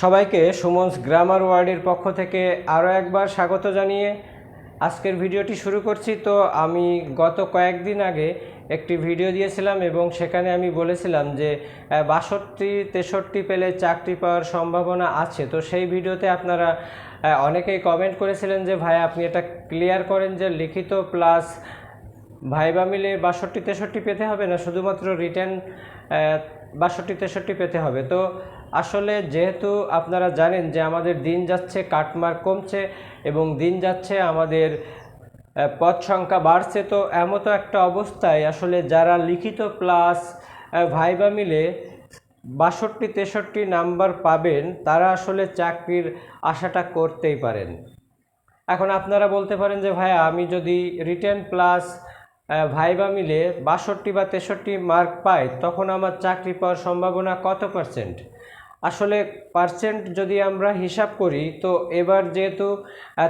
সবাইকে সুমনস গ্রামার ওয়ার্ডের পক্ষ থেকে আরও একবার স্বাগত জানিয়ে আজকের ভিডিওটি শুরু করছি। তো আমি গত কয়েকদিন আগে একটি ভিডিও দিয়েছিলাম এবং সেখানে আমি বলেছিলাম যে বাষট্টি, তেষট্টি পেলে চাকরি পাওয়ার সম্ভাবনা আছে। তো সেই ভিডিওতে আপনারা অনেকেই কমেন্ট করেছিলেন যে, ভাই, আপনি এটা ক্লিয়ার করেন যে, লিখিত প্লাস ভাইবা মিলে বাষট্টি তেষট্টি পেতে হবে না? শুধুমাত্র রিটার্ন বাষট্টি তেষট্টি পেতে হবে। তো আসলে যেহেতু আপনারা জানেন যে আমাদের দিন যাচ্ছে কাটমার্ক কমছে এবং দিন যাচ্ছে আমাদের পদ সংখ্যা বাড়ছে, তো এমতো একটা অবস্থায় আসলে যারা লিখিত প্লাস ভাইবা মিলে বাষট্টি তেষট্টি নাম্বার পাবেন, তারা আসলে চাকরির আশাটা করতেই পারেন। এখন আপনারা বলতে পারেন যে ভাই আমি যদি রিটেন প্লাস ভাইবা মিলে বাষট্টি বা তেষট্টি মার্ক পাই তখন আমার চাকরি পাওয়ার সম্ভাবনা কত পার্সেন্ট আসলে পার্সেন্ট যদি আমরা হিসাব করি, তো এবার যেহেতু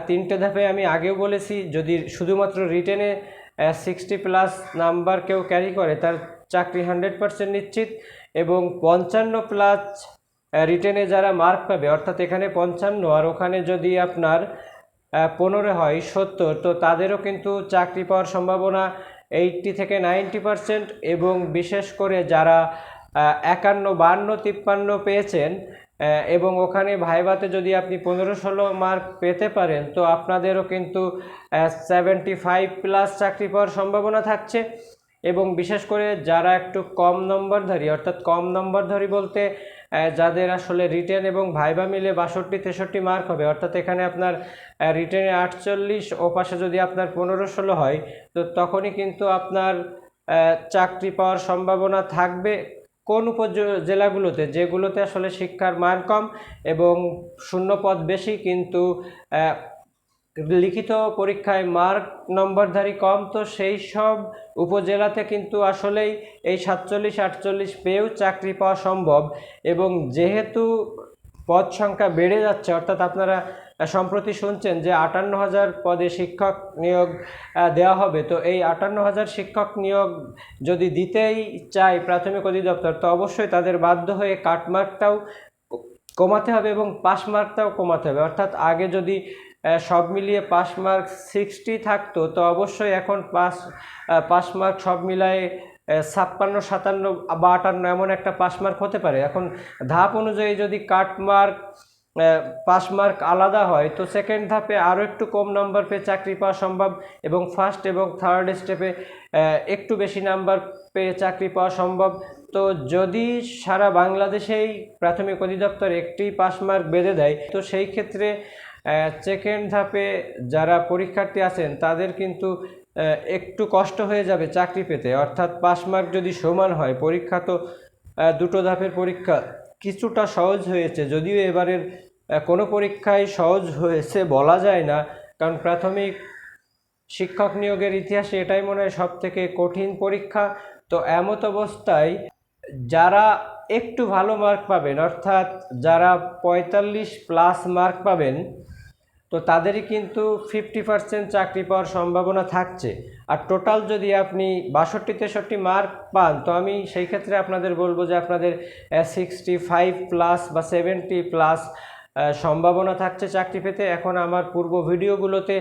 তিনটে ধাপে আমি আগেও বলেছি, যদি শুধুমাত্র রিটেনে সিক্সটি প্লাস নাম্বার কেউ ক্যারি করে, তার চাকরি হান্ড্রেড পার্সেন্ট নিশ্চিত এবং পঞ্চান্ন প্লাস রিটেনে যারা মার্ক পাবে, অর্থাৎ এখানে পঞ্চান্ন আর ওখানে যদি আপনার পনেরো হয় সত্তর। তো তাদেরও কিন্তু চাকরি পাওয়ার সম্ভাবনা এইটটি থেকে নাইনটি পারসেন্ট এবং বিশেষ করে যারা একান্ন, বান্ন, তিপ্পান্ন পেয়েছেন এবং ওখানে ভাইভাতে যদি আপনি পনেরো, ষোলো মার্ক পেতে পারেন, তো আপনাদেরও কিন্তু সেভেন্টি ফাইভ প্লাস চাকরি পাওয়ার সম্ভাবনা থাকছে। এবং বিশেষ করে যারা একটু কম নম্বরধারী, অর্থাৎ কম নম্বরধারী বলতে যাদের আসলে রিটেন এবং ভাইবা মিলে বাষট্টি, তেষট্টি মার্ক হবে, অর্থাৎ এখানে আপনার রিটেনে আটচল্লিশ, ও পাশে যদি আপনার পনেরো, ষোলো হয়, তো তখনই কিন্তু আপনার চাকরি পাওয়ার সম্ভাবনা থাকবে কোন উপজেলাগুলোতে যেগুলোতে আসলে শিক্ষার মান কম এবং শূন্য পদ বেশি কিন্তু লিখিত পরীক্ষায় মার্ক নম্বরধারী কম, তো সেই সব উপজেলাতে কিন্তু আসলেই এই সাতচল্লিশ, আটচল্লিশ পেয়েও চাকরি পাওয়া সম্ভব। এবং যেহেতু পদ সংখ্যা বেড়ে যাচ্ছে, অর্থাৎ আপনারা সম্প্রতি শুনছেন যে আটান্ন হাজার পদে শিক্ষক নিয়োগ দেওয়া হবে, তো এই আটান্ন হাজার শিক্ষক নিয়োগ যদি দিতেই চায় প্রাথমিক অধিদপ্তর, তো অবশ্যই তাদের বাধ্য হয়ে কাটমার্কটাও কমাতে হবে এবং পাস মার্কটাও কমাতে হবে। অর্থাৎ আগে যদি সব মিলিয়ে পাস মার্ক সিক্সটি থাকতো, তো অবশ্যই এখন পাস পাস মার্ক সব মিলায়ে ছাপ্পান্ন, সাতান্ন বা আটান্ন এমন একটা পাস মার্ক হতে পারে। এখন ধাপ অনুযায়ী যদি কাট মার্ক পাস মার্ক আলাদা হয়, তো সেকেন্ড ধাপে আরও একটু কম নাম্বার পেয়ে চাকরি পাওয়া সম্ভব এবং ফার্স্ট এবং থার্ড স্টেপে একটু বেশি নাম্বার পেয়ে চাকরি পাওয়া সম্ভব। তো যদি সারা বাংলাদেশেই প্রাথমিক অধিদপ্তর একটি পাস মার্ক বেঁধে দেয়, তো সেই ক্ষেত্রে সেকেন্ড ধাপে যারা পরীক্ষার্থী আছেন, তাদের কিন্তু একটু কষ্ট হয়ে যাবে চাকরি পেতে। অর্থাৎ পাস মার্ক যদি সমান হয়, পরীক্ষা তো দুটো ধাপের পরীক্ষা কিছুটা সহজ হয়েছে। যদিও এবারের কোনো পরীক্ষায় সহজ হয়েছে বলা যায় না, কারণ প্রাথমিক শিক্ষক নিয়োগের ইতিহাসে এটাই মনে হয় সব থেকে কঠিন পরীক্ষা। তো এমত অবস্থায় যারা একটু ভালো মার্ক পাবেন, অর্থাৎ যারা পঁয়তাল্লিশ প্লাস মার্ক পাবেন তো তাদেরই কিন্তু ফিফটি পার্সেন্ট চাকরি পাওয়ার সম্ভাবনা থাকছে। আর টোটাল যদি আপনি বাষট্টি, তেষট্টি মার্ক পান, তো আমি সেই ক্ষেত্রে আপনাদের বলব যে আপনাদের সিক্সটি ফাইভ প্লাস বা সেভেন্টি প্লাস সম্ভাবনা থাকছে চাকরি পেতে। এখন আমার পূর্ব ভিডিওগুলোতে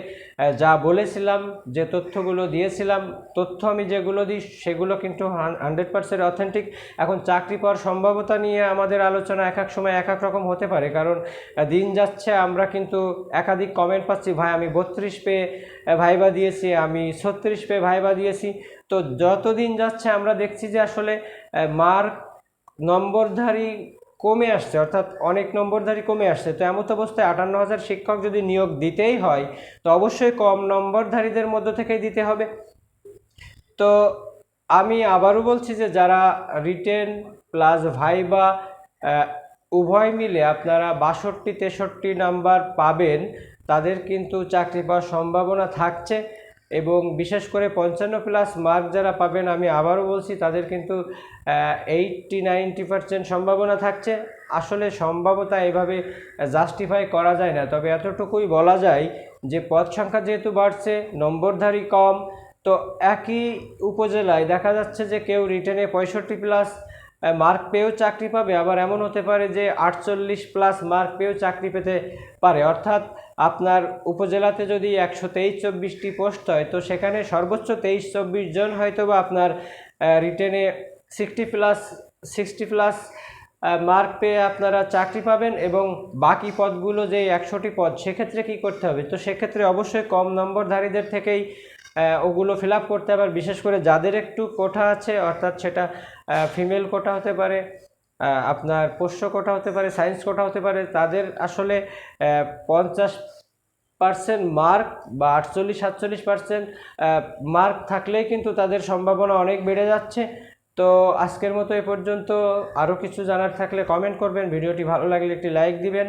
যা বলেছিলাম, যে তথ্যগুলো দিয়েছিলাম, তথ্য আমি যেগুলো দিই, সেগুলো কিন্তু হান্ড্রেড পার্সেন্ট অথেন্টিক এখন চাকরি পাওয়ার সম্ভাবতা নিয়ে আমাদের আলোচনা এক এক সময় এক এক রকম হতে পারে। কারণ দিন যাচ্ছে, আমরা কিন্তু একাধিক কমেন্ট পাচ্ছি, ভাই, আমি বত্রিশ পেয়ে ভাইবা দিয়েছি, আমি ছত্রিশ পেয়ে ভাইবা দিয়েছি। তো যত দিন যাচ্ছে, আমরা দেখছি যে আসলে মার্ক নম্বরধারী কমে আসছে, অর্থাৎ অনেক নম্বরধারী কমে আসছে, তো এমত অবস্থায় আটান্ন হাজার শিক্ষক যদি নিয়োগ দিতেই হয়, তো অবশ্যই কম নম্বরধারীদের মধ্য থেকেই দিতে হবে। তো আমি আবারও বলছি যে যারা রিটেন প্লাস ভাইবা উভয় মিলে আপনারা বাষট্টি, তেষট্টি নাম্বার পাবেন, তাদের কিন্তু চাকরি পাওয়ার সম্ভাবনা থাকছে। এবং বিশেষ করে পঞ্চান্ন প্লাস মার্ক যারা পাবেন, আমি আবারও বলছি, তাদের কিন্তু এইটটি নাইনটি পার্সেন্ট সম্ভাবনা থাকছে। আসলে সম্ভাবতা এভাবে জাস্টিফাই করা যায় না। তবে এতটুকুই বলা যায় যে, পদ সংখ্যা যেহেতু বাড়ছে, নম্বরধারী কম, তো একই উপজেলায় দেখা যাচ্ছে যে, কেউ রিটেনে পঁয়ষট্টি প্লাস মার্ক পেয়েও চাকরি পাবে, আবার এমন হতে পারে যে আটচল্লিশ প্লাস মার্ক পেয়েও চাকরি পেতে পারে। অর্থাৎ আপনার উপজেলাতে যদি একশো তেইশ চব্বিশটি পোস্ট হয়, তো সেখানে সর্বোচ্চ তেইশ চব্বিশ জন হয়তো বা আপনার রিটেনে sixty plus sixty plus mark পেয়ে আপনারা চাকরি পাবেন এবং বাকি পদগুলো যে একশোটি পদ, সেক্ষেত্রে কি করতে হবে? তো সেক্ষেত্রে অবশ্যই কম নম্বরধারীদের থেকেই ওগুলো ফিল করতে আবার বিশেষ করে যাদের একটু কোঠা আছে, অর্থাৎ সেটা ফিমেল কোটা হতে পারে আপনার পোষ্য কোটা হতে পারে, সায়েন্স কোটা হতে পারে, তাদের আসলে পঞ্চাশ পার্সেন্ট মার্ক বা আটচল্লিশ, সাতচল্লিশ পার্সেন্ট মার্ক থাকলেই কিন্তু তাদের সম্ভাবনা অনেক বেড়ে যাচ্ছে। তো আজকের মতো এ পর্যন্ত আরও কিছু জানার থাকলে কমেন্ট করবেন, ভিডিওটি ভালো লাগলে একটি লাইক দিবেন।